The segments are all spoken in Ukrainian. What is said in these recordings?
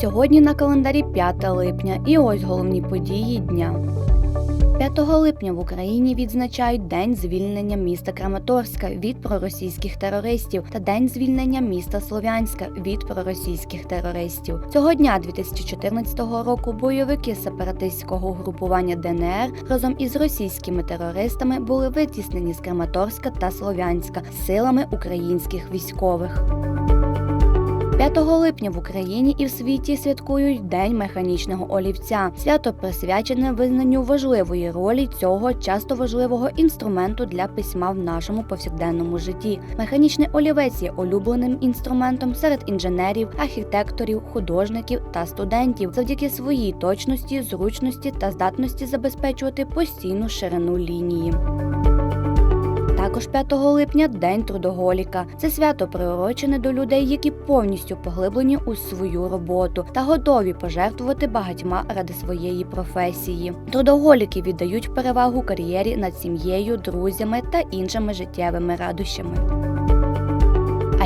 Сьогодні на календарі 5 липня і ось головні події дня. 5 липня в Україні відзначають День звільнення міста Краматорська від проросійських терористів та День звільнення міста Слов'янська від проросійських терористів. Цього дня 2014 року бойовики сепаратистського угрупування ДНР разом із російськими терористами були витіснені з Краматорська та Слов'янська силами українських військових. 5 липня в Україні і в світі святкують День механічного олівця. Свято присвячене визнанню важливої ролі цього часто важливого інструменту для письма в нашому повсякденному житті. Механічний олівець є улюбленим інструментом серед інженерів, архітекторів, художників та студентів завдяки своїй точності, зручності та здатності забезпечувати постійну ширину лінії. Також 5 липня День трудоголіка. Це свято приурочене до людей, які повністю поглиблені у свою роботу та готові пожертвувати багатьма ради своєї професії. Трудоголіки віддають перевагу кар'єрі над сім'єю, друзями та іншими життєвими радощами.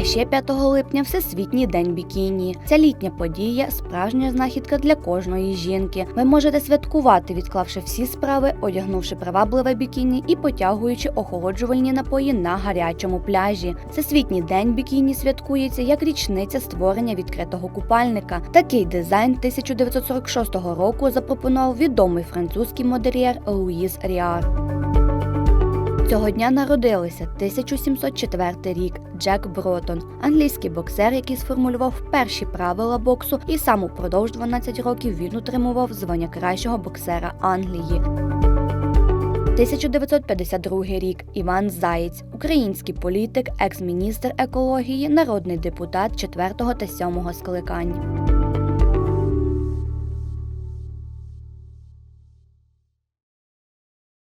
А ще 5 липня Всесвітній день бікіні. Ця літня подія справжня знахідка для кожної жінки. Ви можете святкувати, відклавши всі справи, одягнувши привабливе бікіні і потягуючи охолоджувальні напої на гарячому пляжі. Всесвітній день бікіні святкується як річниця створення відкритого купальника. Такий дизайн 1946 року запропонував відомий французький модельєр Луїз Ріар. Цього дня народилися 1704 рік Джек Бротон, англійський боксер, який сформулював перші правила боксу, і сам упродовж 12 років він утримував звання кращого боксера Англії. 1952 рік Іван Заєць, український політик, екс-міністр екології, народний депутат 4 та 7 скликань.